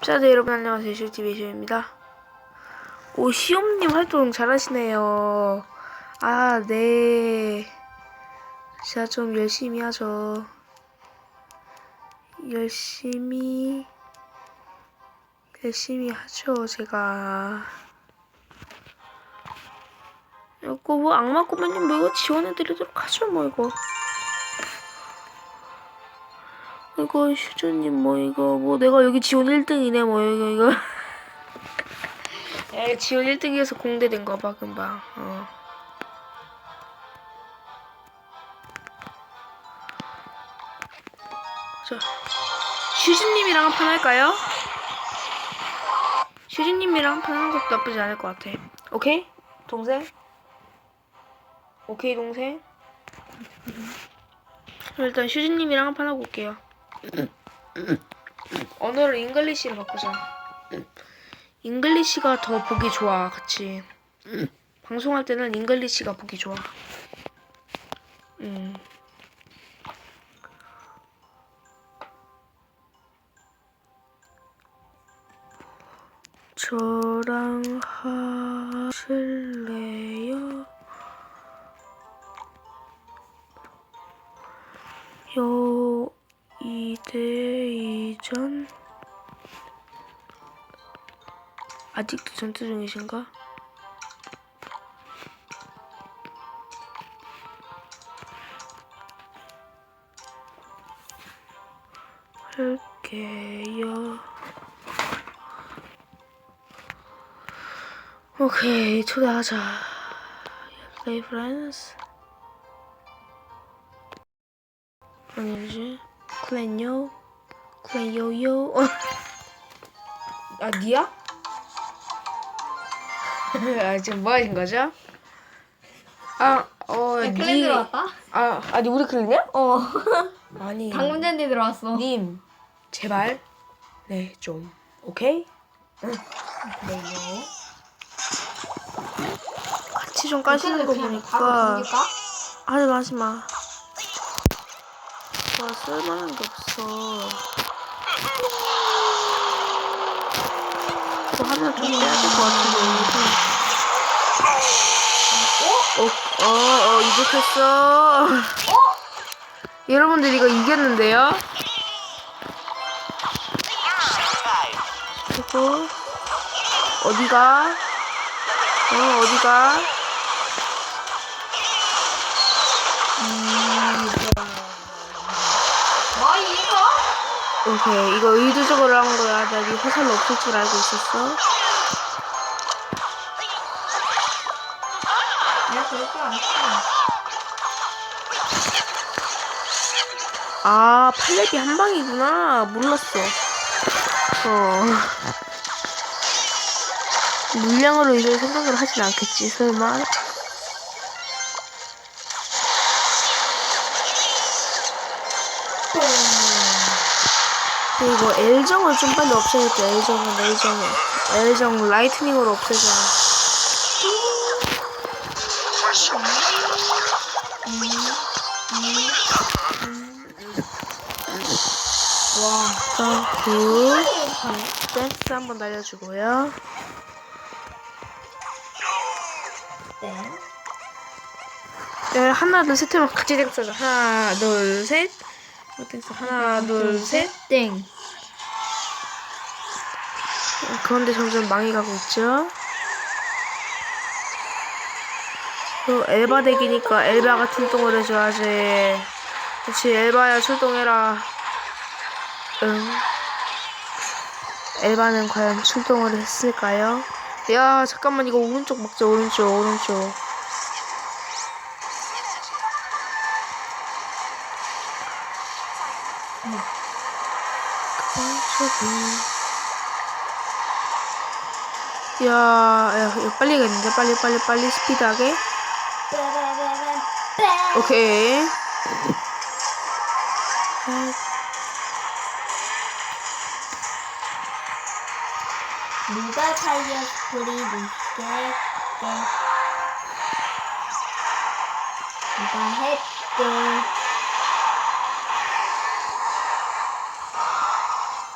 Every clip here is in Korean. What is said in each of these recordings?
자, 네, 여러분 안녕하세요. 실TV 시입니다 오, 시om님 활동 잘하시네요. 아, 네. 진짜 좀 열심히 하죠. 열심히, 열심히 하죠, 제가. 이거 뭐 악마 꼬마님 뭐 이거 지원해드리도록 하죠, 뭐 이거. 이거 슈즈님 뭐 이거 뭐 내가 여기 지원 1등이네 뭐 이거 이거 야, 지원 1등에서 공대된 거 봐 금방 어. 자 슈즈님이랑 한 판 할까요? 슈즈님이랑 한 판 하는 것도 나쁘지 않을 것 같아 오케이? 동생? 오케이 동생? 일단 슈즈님이랑 한 판 하고 올게요 언어를 잉글리시로 바꾸자. 잉글리시가 더 보기 좋아, 같이. 방송할 때는 잉글리시가 보기 좋아. 음. 저랑 하실래요? 요 이대이전 아직도 전투 중이신가? 할게요. 오케이 초대하자. Play friends. 아니지. 클랜요. 클랜요요. 아 니야? 아, 지금 뭐 하신 거죠? 아, 어. 클랜 들어왔다? 아, 아니 우리 클랜이야? 어. 아니. 방문잔디 들어왔어. 님, 제발. 네, 좀. 오케이? 네. 같이 좀 까시는 거 보니까 하지 마, 하지 마. 와, 쓸만한 게 없어. 또 하나 좀 빼야 될 것 같은데, 이거. 어, 어, 어, 이득했어. 여러분들 이거 이겼는데요? 그리고, 어디가? 어, 어디가? 와 이거? 오케이. 이거 의도적으로 한 거야? 나 네 화살로 없을 줄 알고 있었어. 내가 그럴 줄 알았어. 아 팔레비 한 방이구나. 몰랐어. 어. 물량으로 이걸 생각을 하진 않겠지 설마 그리고 L정을 좀 빨리 없애야겠다. L정은 L정은. L정 라이트닝으로 없애자. 점프 댄스 한번 날려주고요. 네. 네, 하나 둘 셋 하면 같이 댄스 하자 하나 둘 셋 댄스 하나 둘 셋. 땡. 그런데 점점 망해 가고 있죠? 또 엘바 덱이니까 엘바가 출동을 해줘야지. 그렇지 엘바야 출동해라. 응. 엘바는 과연 출동을 했을까요? 야 잠깐만 이거 오른쪽 먹자 오른쪽 오른쪽 야, 야, 이거 빨리 가는데 빨리 빨리 빨리 스피드하게. 오케이. 누가 타이어 스프리 늦게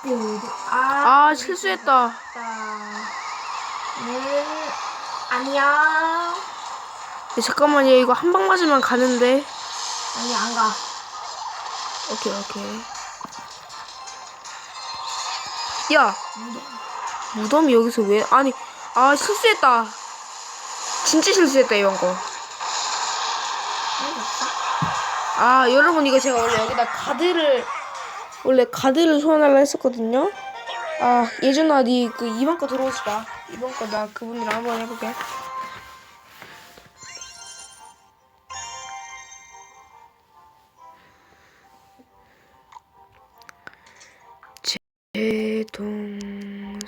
게 누가 아, 아 실수했다. 음, 아니야. 야, 잠깐만 얘 이거 한 방 맞으면 가는데. 아니, 안 가. 오케이 오케이. 야 무덤이 여기서 왜? 아니 아 실수했다. 진짜 실수했다 이런 거. 아 여러분 이거 제가 원래 여기다 가드를 원래 가드를 소환하려 했었거든요. 아 예준아 니그 이번 거 들어오지 마. 이번 거 나 그분이랑 한번 해볼게. 제 동생이요.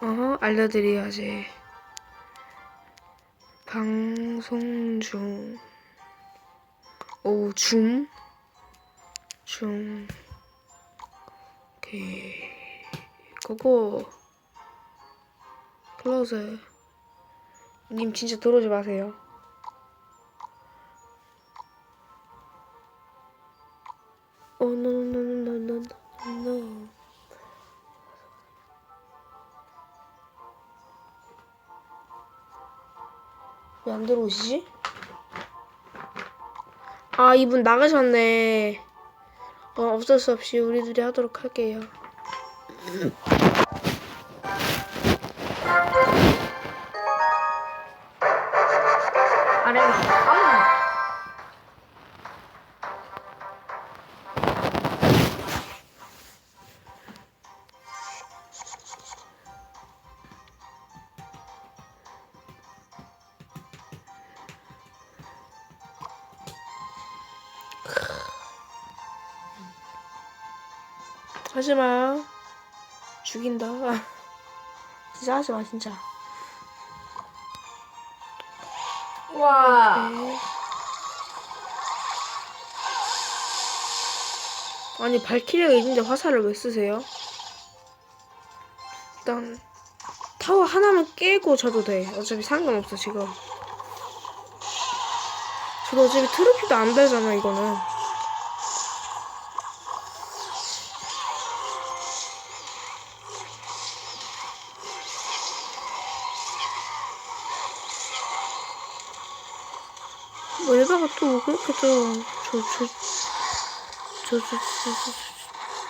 어, 알려드려야지. 방송 중. 오, 중. 중. 오케이. 고고. 클로즈. 님 진짜 들어오지 마세요. 오, 노, 노, 노, 노, 노, 노. 왜 안 들어오시지? 아, 이분 나가셨네. 어, 어쩔 수 없이 우리 둘이 하도록 할게요. 아래, 하지 마. 죽인다. 진짜 하지 마, 진짜. 와. 네. 아니, 발키리가 있는데 화살을 왜 쓰세요? 일단, 타워 하나만 깨고 자도 돼. 어차피 상관없어, 지금. 저도 어차피 트로피도 안 되잖아, 이거는. 에바가 또 그렇게 좀 저, 저, 저, 저, 저,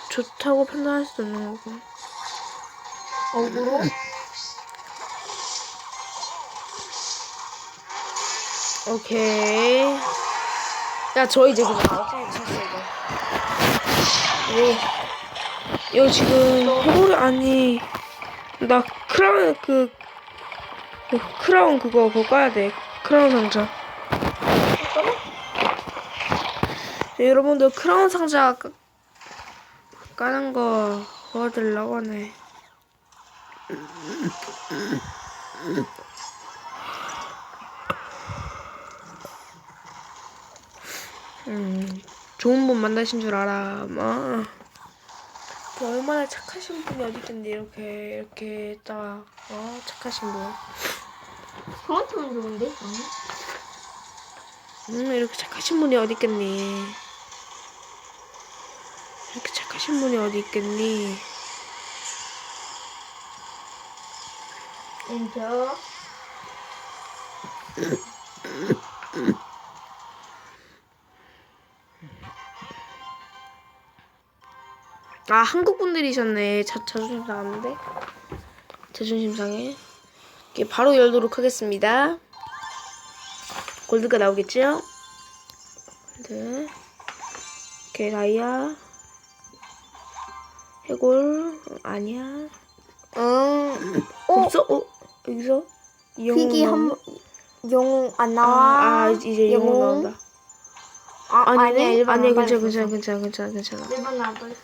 저, 좋다고 판단할 수도 있는 거고. 어그로? 오케이. 야, 저 이제 찼어, 이거. 이거, 이거 지금, 해골이, 아니, 나 크라운, 그, 그 크라운 그거, 그거 까야 돼. 크라운 상자. 여러분들, 크라운 상자 까, 까는 거 도와드리려고 하네. 음, 좋은 분 만나신 줄 알아. 뭐. 그 얼마나 착하신 분이 어디 있던데 이렇게 이렇게 있다가 어 착하신 분. 그만하면 좋은데? 음 이렇게 착하신 분이 어디 있겠니? 이렇게 착하신 분이 어디 있겠니? 엔터. 아 한국 분들이셨네. 자, 자존심 상하는데. 자존심 상해. 이렇게 바로 열도록 하겠습니다. 골드가 나오겠죠? 골드. 오케이 다이아. 해골 어, 아니야. 응. 없어? 어? 여기서? 영웅 픽이 한? 번, 영웅 안 아, 나와. 아 이제 영웅 나온다. 아? 아니야, 일반 아니야 나와야 괜찮아. 괜찮아 괜찮아 괜찮아 괜찮아. 일반 나도 있어.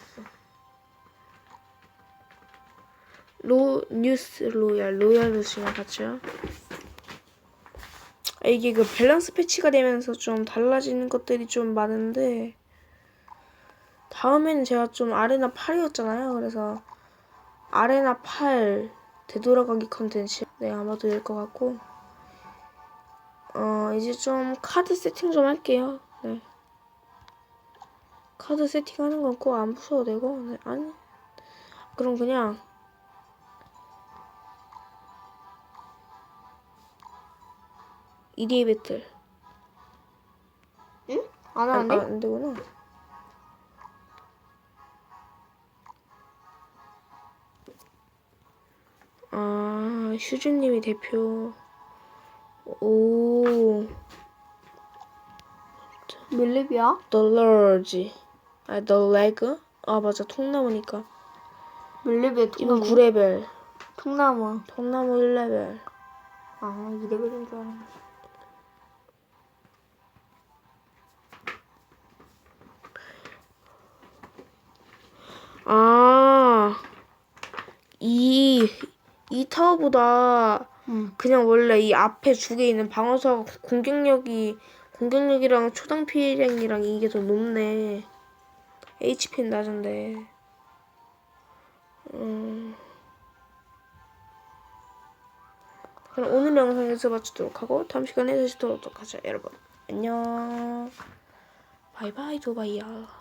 로 뉴스 로얄 로얄 뉴스랑 같이요. 아, 이게 그 밸런스 패치가 되면서 좀 달라지는 것들이 좀 많은데 다음에는 제가 좀 아레나 8이었잖아요. 그래서 아레나 8 되돌아가기 컨텐츠. 네 아마도 될것 같고. 어 이제 좀 카드 세팅 좀 할게요. 네. 카드 세팅하는 건 꼭 안 부셔도 되고 네 아니. 그럼 그냥 EDA 배틀. 응? 안 아, 하는데? 아, 안 되구나 아 슈즈님이 대표. 오. 몇 렙이야? 덜러지 아 덜레그 아 맞아. 통나무니까. 몇 렙이야 이건 통나무? 9레벨. 통나무. 통나무 1레벨. 아 2레벨인 줄 알았네 아, 이, 이 타워보다 응 그냥 원래 이 앞에 두 개 있는 방어석 공격력이, 공격력이랑 초당 피해량이랑 이게 더 높네. HP는 낮은데. 음. 그럼 오늘 영상에서 마치도록 하고 다음 시간에 다시 돌아오도록 하죠, 여러분. 안녕. 바이바이, 도바이야.